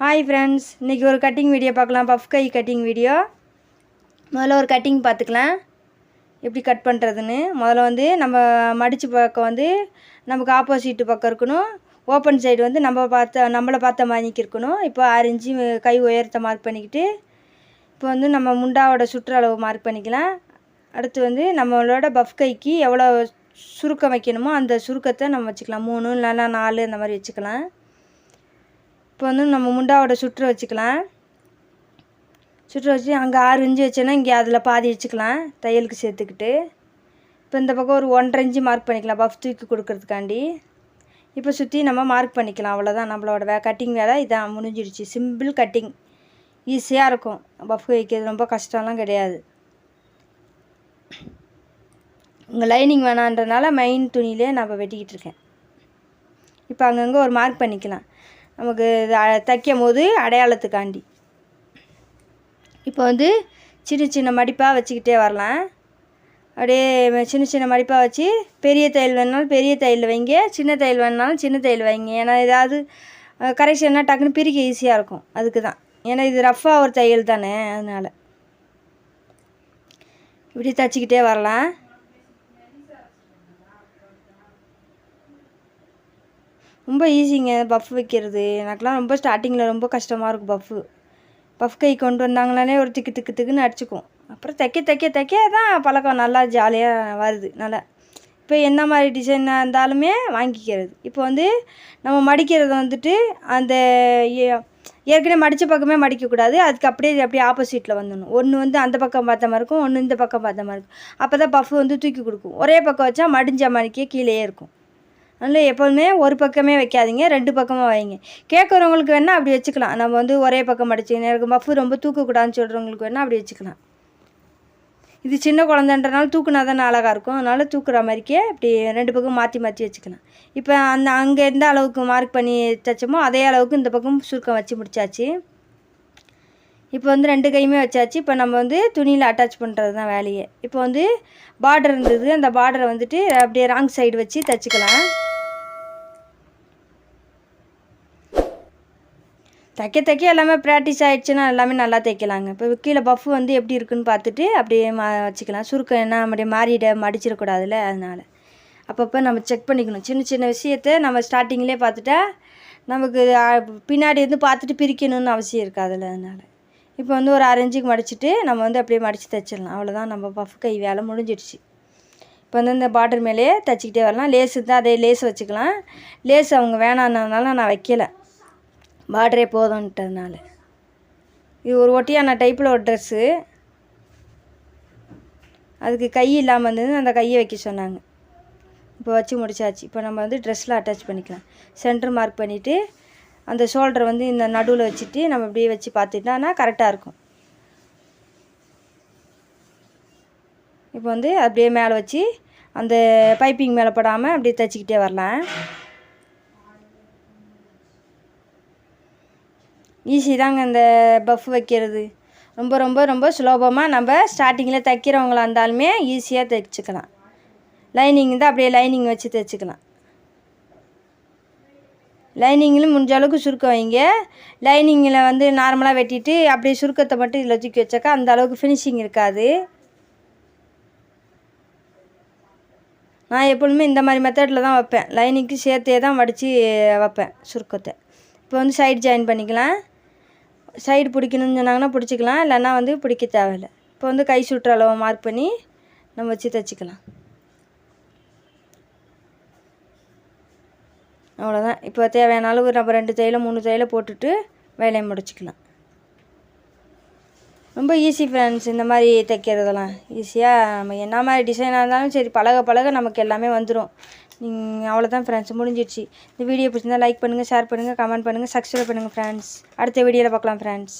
Hi friends இன்றைக்கி ஒரு cutting video பார்க்கலாம். பஃப் கை கட்டிங் வீடியோ முதல்ல ஒரு கட்டிங் பார்த்துக்கலாம். எப்படி கட் பண்ணுறதுன்னு முதல்ல வந்து நம்ம மடித்து பக்கம் வந்து நமக்கு ஆப்போசிட் பக்கம் இருக்கணும். ஓப்பன் சைடு வந்து நம்ம பார்த்த நம்மளை பார்த்த மாதிரிக்கு இருக்கணும். இப்போ ஆறு இன்ச்சு கை உயரத்தை மார்க் பண்ணிக்கிட்டு இப்போ வந்து நம்ம முண்டாவோட சுற்றளவு மார்க் பண்ணிக்கலாம். அடுத்து வந்து நம்மளோட பஃப் கைக்கு எவ்வளோ சுருக்கம் வைக்கணுமோ அந்த சுருக்கத்தை நம்ம வச்சுக்கலாம். மூணு இல்லைன்னா நாலு அந்த மாதிரி வச்சுக்கலாம். இப்போ வந்து நம்ம முண்டாவோட சுற்று வச்சுக்கலாம். சுற்று வச்சு அங்கே ஆறு இன்ச்சு வச்சோன்னா இங்கே அதில் பாதி வச்சுக்கலாம் தையலுக்கு சேர்த்துக்கிட்டு. இப்போ இந்த பக்கம் ஒரு ஒன்றரை இன்ச்சு மார்க் பண்ணிக்கலாம் பஃப் தூக்கி கொடுக்கறதுக்காண்டி. இப்போ சுற்றி நம்ம மார்க் பண்ணிக்கலாம் அவ்வளோதான் நம்மளோட வே கட்டிங் வேலை இதான் முடிஞ்சிடுச்சு. சிம்பிள் கட்டிங் ஈஸியாக இருக்கும். பஃப் வைக்கிறது ரொம்ப கஷ்டம்லாம் கிடையாது. உங்கள் லைனிங் வேணான்றனால மெயின் துணியிலே நான் வெட்டிக்கிட்டு இருக்கேன். இப்போ அங்கங்கே ஒரு மார்க் பண்ணிக்கலாம். நமக்கு தைக்கும் போது அடையாளத்துக்காண்டி. இப்போ வந்து சின்ன சின்ன மடிப்பாக வச்சுக்கிட்டே வரலாம். அப்படியே சின்ன சின்ன மடிப்பாக வச்சு பெரிய தையல் வேணுனாலும் பெரிய தையல் வைங்க சின்ன தையல் வேணுனாலும் சின்ன தையல் வைங்க. ஏன்னா ஏதாவது கரெக்ஷன்னா டக்குன்னு பிரிக்க ஈஸியாக இருக்கும். அதுக்கு தான். ஏன்னா இது ரஃப்பாக ஒரு தையல் தானே அதனால். இப்படி தச்சுக்கிட்டே வரலாம். ரொம்ப ஈஸிங்க பஃப் வைக்கிறது. எனக்குலாம் ரொம்ப ஸ்டார்டிங்கில் ரொம்ப கஷ்டமாக இருக்கும் பஃப்பு பஃப் கை கொண்டு வந்தாங்களானே ஒரு திக்கு திக்கு திக்குன்னு அடிச்சுக்கும். அப்புறம் தைக்க தைக்க தைக்க தான் பழக்கம். நல்லா ஜாலியாக வருது. நல்லா இப்போ என்ன மாதிரி டிசைனாக இருந்தாலுமே வாங்கிக்கிறது. இப்போ வந்து நம்ம மடிக்கிறது வந்துட்டு அந்த ஏ- ஏற்கனவே மடித்த பக்கமே மடிக்கக்கூடாது. அதுக்கு அப்படியே அப்படியே ஆப்போசிட்டில் வந்துடணும். ஒன்று வந்து அந்த பக்கம் பார்த்த மாதிரி இருக்கும். ஒன்று இந்த பக்கம் பார்த்த மாதிரி இருக்கும். அப்போ தான் பஃப் வந்து தூக்கி கொடுக்கும். ஒரே பக்கம் வச்சா மடிஞ்ச மாதிரிக்கே கீழேயே இருக்கும். அதனால் எப்போதுமே ஒரு பக்கமே வைக்காதீங்க ரெண்டு பக்கமாக வைங்க. கேட்குறவங்களுக்கு வேணால் அப்படி வச்சுக்கலாம். நம்ம வந்து ஒரே பக்கம் மடிச்சு எனக்கு பஃப்பு ரொம்ப தூக்கக்கூடாதுன்னு சொல்கிறவங்களுக்கு வேணால் அப்படி வச்சுக்கலாம். இது சின்ன குழந்தைன்றனால தூக்குனா தானே அழகாக இருக்கும். அதனால் தூக்குற மாதிரிக்கே இப்படி ரெண்டு பக்கம் மாற்றி மாற்றி வச்சுக்கலாம். இப்போ அந்த அங்கே எந்த அளவுக்கு மார்க் பண்ணி தைச்சோமோ அதே அளவுக்கு இந்த பக்கம் சுருக்கம் வச்சு முடிச்சாச்சு. இப்போ வந்து ரெண்டு கையுமே வச்சாச்சு. இப்போ நம்ம வந்து துணியில் அட்டாச் பண்ணுறது தான் வேலையே. இப்போ வந்து பார்டர் இருந்தது. அந்த பார்டரை வந்துட்டு அப்படியே ராங் சைடு வச்சு தைச்சிக்கலாம். தைக்க தைக்க எல்லாமே ப்ராக்டிஸ் ஆகிடுச்சுன்னா எல்லாமே நல்லா தைக்கலாங்க. இப்போ கீழே பஃப் வந்து எப்படி இருக்குன்னு பார்த்துட்டு அப்படியே மா வச்சுக்கலாம். சுருக்கம் என்ன அப்படியே மாறிட மடிச்சிடக்கூடாதுல்ல அதனால். அப்பப்போ நம்ம செக் பண்ணிக்கணும். சின்ன சின்ன விஷயத்த நம்ம ஸ்டார்டிங்லேயே பார்த்துட்டா நமக்கு பின்னாடி வந்து பார்த்துட்டு பிரிக்கணும்னு அவசியம் இருக்காதுல்ல அதனால். இப்போ வந்து ஒரு அரை மடிச்சுட்டு மடிச்சிட்டு நம்ம வந்து அப்படியே மடித்து தைச்சிடலாம். அவ்வளோதான் நம்ம பஃப் கை வேலை முடிஞ்சிடுச்சு. இப்போ வந்து இந்த பார்டர் மேலேயே தைச்சிக்கிட்டே வரலாம். லேஸு தான் அதே லேஸ் வச்சுக்கலாம். லேஸ் அவங்க வேணான்னதுனால நான் வைக்கலை. பார்டரே போதும்ன்றதுனால. இது ஒரு ஒட்டியான டைப்பில் ஒரு ட்ரெஸ்ஸு அதுக்கு கை இல்லாமல் இருந்தது. அந்த கையை வைக்க சொன்னாங்க. இப்போ வச்சு முடிச்சாச்சு. இப்போ நம்ம வந்து ட்ரெஸ்ஸில் அட்டாச் பண்ணிக்கலாம். சென்டர் மார்க் பண்ணிவிட்டு அந்த ஷோல்டரை வந்து இந்த நடுவில் வச்சுட்டு நம்ம இப்படியே வச்சு பார்த்துட்டோம்னா கரெக்டாக இருக்கும். இப்போ வந்து அப்படியே மேலே வச்சு அந்த பைப்பிங் மேலே படாமல் அப்படியே தைச்சிக்கிட்டே வரலாம். ஈஸி தாங்க இந்த பஃப் வைக்கிறது. ரொம்ப ரொம்ப ரொம்ப சுலபமாக நம்ம ஸ்டார்டிங்கில் தைக்கிறவங்களா இருந்தாலுமே ஈஸியாக தைச்சிக்கலாம். லைனிங் தான் அப்படியே லைனிங் வச்சு தைச்சிக்கலாம். லைனிங்கிலும் முடிஞ்ச அளவுக்கு சுருக்கம் வைங்க. லைனிங்கில் வந்து நார்மலாக வெட்டிட்டு அப்படியே சுருக்கத்தை மட்டும் இதில் தூக்கி வச்சாக்கா அந்த அளவுக்கு ஃபினிஷிங் இருக்காது. நான் எப்பொழுதுமே இந்த மாதிரி மெத்தடில் தான் வைப்பேன். லைனிங்க்கு சேர்த்தே தான் வடித்து வைப்பேன் சுருக்கத்தை. இப்போ வந்து சைடு ஜாயின் பண்ணிக்கலாம். சைடு பிடிக்கணும்னு சொன்னாங்கன்னா பிடிச்சிக்கலாம். இல்லைன்னா வந்து பிடிக்க தேவையில்லை. இப்போ வந்து கை சுற்று அளவை மார்க் பண்ணி நம்ம வச்சு தைச்சிக்கலாம். அவ்வளோதான் இப்போ தேவையான அளவு நம்ம ரெண்டு தையல மூணு தையில போட்டுட்டு வேலையை முடிச்சுக்கலாம். ரொம்ப ஈஸி ஃப்ரெண்ட்ஸ் இந்த மாதிரி தைக்கிறதெல்லாம். ஈஸியாக நம்ம என்ன மாதிரி டிசைனாக இருந்தாலும் சரி பழக பழக நமக்கு எல்லாமே வந்துடும் நீங்கள் அவ்வளோதான் ஃப்ரெண்ட்ஸ் முடிஞ்சிடுச்சு. இந்த வீடியோ பிடிச்சிருந்தால் லைக் பண்ணுங்கள் ஷேர் பண்ணுங்கள் கமெண்ட் பண்ணுங்கள் சப்ஸ்கிரைப் பண்ணுங்கள் ஃப்ரெண்ட்ஸ் அடுத்த வீடியோவில் பார்க்கலாம் ஃப்ரெண்ட்ஸ்